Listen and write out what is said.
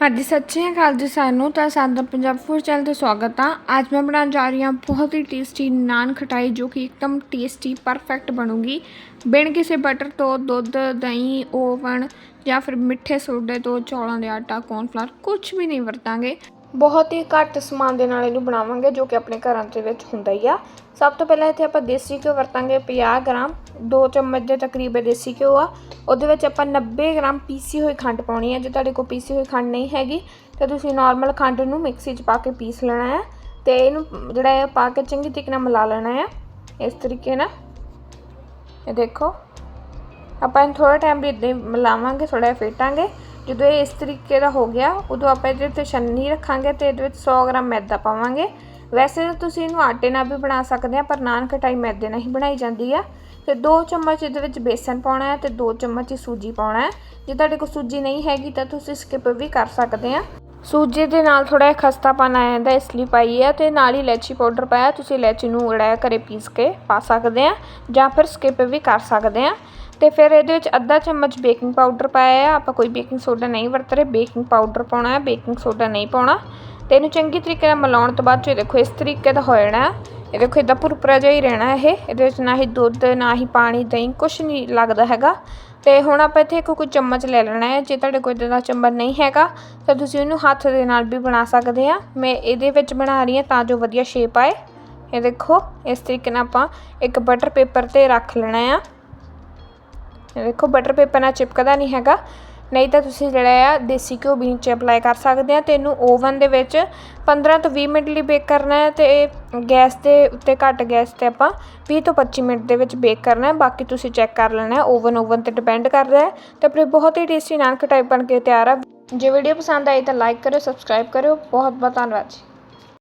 ਹਾਂਜੀ, ਸਤਿ ਸ਼੍ਰੀ ਅਕਾਲ ਜੀ ਸਾਨੂੰ ਤਾਂ ਸਾਡਾ ਪੰਜਾਬ ਫੂਡ ਚੈਨਲ ਤੇ ਸਵਾਗਤ ਆ। ਅੱਜ ਮੈਂ ਬਣਾਉਣ ਜਾ ਰਹੀ ਹਾਂ ਬਹੁਤ ਹੀ ਟੇਸਟੀ ਨਾਨ ਖਟਾਈ ਜੋ ਕਿ ਇੱਕਦਮ ਟੇਸਟੀ ਪਰਫੈਕਟ ਬਣੂਗੀ। ਬਿਨ ਕਿਸੇ ਬਟਰ ਤੋਂ ਦੁੱਧ, ਦਹੀਂ ਓਵਨ ਜਾਂ ਫਿਰ ਮਿੱਠੇ ਸੋਡੇ ਤੋਂ ਚੌਲਾਂ ਦੇ ਆਟਾ ਕੌਰਨਫਲਾਵਰ ਕੁਝ ਵੀ ਨਹੀਂ ਵਰਤਾਂਗੇ। ਬਹੁਤ ਹੀ ਘੱਟ ਸਮਾਨ ਦੇ ਨਾਲ ਇਹਨੂੰ ਬਣਾਵਾਂਗੇ, ਜੋ ਕਿ ਆਪਣੇ ਘਰਾਂ ਦੇ ਵਿੱਚ ਹੁੰਦਾ ਹੀ ਆ। ਸਭ ਤੋਂ ਪਹਿਲਾਂ ਇੱਥੇ ਆਪਾਂ ਦੇਸੀ ਘਿਓ ਵਰਤਾਂਗੇ 50 ਗ੍ਰਾਮ। 2 ਚਮਚ ਦੇ ਤਕਰੀਬਨ ਦੇਸੀ ਘਿਓ ਆ। ਉਹਦੇ ਵਿੱਚ ਆਪਾਂ 90 ਗ੍ਰਾਮ ਪੀਸੀ ਹੋਈ ਖੰਡ ਪਾਉਣੀ ਹੈ ਜੇ ਤੁਹਾਡੇ ਕੋਲ ਪੀਸੀ ਹੋਈ ਖੰਡ ਨਹੀਂ ਹੈਗੀ, ਤਾਂ ਤੁਸੀਂ ਨਾਰਮਲ ਖੰਡ ਨੂੰ ਮਿਕਸੀ 'ਚ ਪਾ ਕੇ ਪੀਸ ਲੈਣਾ ਹੈ ਤੇ ਇਹਨੂੰ ਜਿਹੜਾ ਹੈ ਪਾ ਕੇ ਚੰਗੀ ਤਰੀਕੇ ਨਾਲ ਮਿਲਾ ਲੈਣਾ ਹੈ ਇਸ ਤਰੀਕੇ ਨਾਲ। ਇਹ ਦੇਖੋ, ਆਪਾਂ ਇਹਨੂੰ ਥੋੜਾ ਟਾਈਮ ਵੀ ਇਦਾਂ ਮਿਲਾਵਾਂਗੇ ਥੋੜਾ ਜਿਹਾ ਫੇਟਾਂਗੇ। ਜਦੋਂ ਇਹ ਇਸ ਤਰੀਕੇ ਦਾ ਹੋ ਗਿਆ, ਉਦੋਂ ਆਪਾਂ ਇਹਦੇ ਉੱਤੇ ਛੰਨੀ ਰੱਖਾਂਗੇ ਤੇ ਇਹਦੇ ਵਿੱਚ 100 ਗ੍ਰਾਮ ਮੈਦਾ ਪਾਵਾਂਗੇ। ਵੈਸੇ ਤਾਂ ਤੁਸੀਂ ਇਹਨੂੰ ਆਟੇ ਨਾਲ ਵੀ ਬਣਾ ਸਕਦੇ ਆ, ਪਰ ਨਾਨ ਖਟਾਈ ਮੈਦੇ ਨਾਲ ਹੀ ਬਣਾਈ ਜਾਂਦੀ ਆ। ਤੇ 2 ਚਮਚ ਇਹਦੇ ਵਿੱਚ ਬੇਸਨ ਪਾਉਣਾ ਹੈ ਤੇ 2 ਚਮਚ ਹੀ ਸੂਜੀ ਪਾਉਣਾ ਹੈ। ਜੇ ਤੁਹਾਡੇ ਕੋਲ ਸੂਜੀ ਨਹੀਂ ਹੈਗੀ ਤਾਂ ਤੁਸੀਂ ਸਕਿਪ ਵੀ ਕਰ ਸਕਦੇ ਆ। ਸੂਜੀ ਦੇ ਨਾਲ ਥੋੜਾ ਜਿਹਾ ਖਸਤਾਪਨ ਆ ਜਾਂਦਾ ਇਸ ਲਈ ਪਾਈ ਹੈ ਤੇ ਨਾਲ ਹੀ ਇਲਾਚੀ ਪਾਊਡਰ ਪਾਇਆ, ਤੁਸੀਂ ਇਲਾਚੀ ਨੂੰ ਜਿਹੜਾ ਘਰੇ ਪੀਸ ਕੇ ਪਾ ਸਕਦੇ ਆ ਜਾਂ ਫਿਰ ਸਕਿਪ ਵੀ ਕਰ ਸਕਦੇ ਆ। ਤੇ ਫਿਰ ਇਹਦੇ ਵਿੱਚ ਅੱਧਾ ਚਮਚ ਬੇਕਿੰਗ ਪਾਊਡਰ ਪਾਇਆ ਆ। ਆਪਾਂ ਕੋਈ ਬੇਕਿੰਗ ਸੋਡਾ ਨਹੀਂ ਵਰਤ ਰਹੇ, ਬੇਕਿੰਗ ਪਾਊਡਰ ਪਾਉਣਾ ਹੈ ਬੇਕਿੰਗ ਸੋਡਾ ਨਹੀਂ ਪਾਉਣਾ। ਤੇ ਇਹਨੂੰ ਚੰਗੀ ਤਰੀਕੇ ਨਾਲ ਮਿਲਾਉਣ ਤੋਂ ਬਾਅਦ ਚ ਦੇਖੋ, ਇਸ ਤਰੀਕੇ ਦਾ ਹੋ ਜਾਣਾ ਇਹ ਦੇਖੋ ਇਦਾਂ ਭੁਰਪਰਾ ਜਿਹਾ ਹੀ ਰਹਿਣਾ ਇਹ। ਇਹਦੇ ਵਿੱਚ ਨਾ ਹੀ ਦੁੱਧ, ਨਾ ਹੀ ਪਾਣੀ, ਦਹੀਂ ਕੁਝ ਨਹੀਂ ਲੱਗਦਾ ਹੈਗਾ। ਤੇ ਹੁਣ ਆਪਾਂ ਇੱਥੇ ਇੱਕ ਕੋਈ ਚਮਚ ਲੈ ਲੈਣਾ ਹੈ। ਜੇ ਤੁਹਾਡੇ ਕੋਲ ਇਦਾਂ ਦਾ ਚਮਚ ਨਹੀਂ ਹੈਗਾ, ਤਾਂ ਤੁਸੀਂ ਉਹਨੂੰ ਹੱਥ ਦੇ ਨਾਲ ਵੀ ਬਣਾ ਸਕਦੇ ਆ। ਮੈਂ ਇਹਦੇ ਵਿੱਚ ਬਣਾ ਰਹੀ ਹਾਂ ਤਾਂ ਜੋ ਵਧੀਆ ਸ਼ੇਪ ਆਏ। ਇਹ ਦੇਖੋ, ਇਸ ਤਰੀਕੇ ਨਾਲ ਆਪਾਂ ਇੱਕ ਬਟਰ ਪੇਪਰ ਤੇ ਰੱਖ ਲੈਣਾ ਆ। ਇਹ ਦੇਖੋ ਬਟਰ ਪੇਪਰ ਨਾਲ ਚਿਪਕਦਾ ਨਹੀਂ ਹੈਗਾ। ਨਹੀਂ ਤਾਂ ਤੁਸੀਂ ਜਿਹੜਾ ਆ, ਦੇਸੀ ਘਿਓ ਵੀ ਨੀਚੇ ਅਪਲਾਈ ਕਰ ਸਕਦੇ ਆ ਤੇ ਇਹਨੂੰ ਓਵਨ ਦੇ ਵਿੱਚ 15 ਤੋਂ 20 ਮਿੰਟ ਲਈ ਬੇਕ ਕਰਨਾ ਹੈ ਤੇ ਗੈਸ ਦੇ ਉੱਤੇ ਘੱਟ ਗੈਸ ਤੇ ਆਪਾਂ 20 ਤੋਂ 25 ਮਿੰਟ ਦੇ ਵਿੱਚ ਬੇਕ ਕਰਨਾ ਹੈ। ਬਾਕੀ ਤੁਸੀਂ ਚੈੱਕ ਕਰ ਲੈਣਾ ਹੈ ਓਵਨ ਓਵਨ ਤੇ ਡਿਪੈਂਡ ਕਰਦਾ ਹੈ। ਤੇ ਆਪਣੇ ਬਹੁਤ ਹੀ ਟੇਸਟੀ ਨਾਨ ਖਟਾਈ ਬਣ ਕੇ ਤਿਆਰ ਆ। ਜੇ ਵੀਡੀਓ ਪਸੰਦ ਆਈ ਤਾਂ ਲਾਈਕ ਕਰਿਓ ਸਬਸਕ੍ਰਾਈਬ ਕਰਿਓ। ਬਹੁਤ ਬਹੁਤ ਧੰਨਵਾਦ ਜੀ।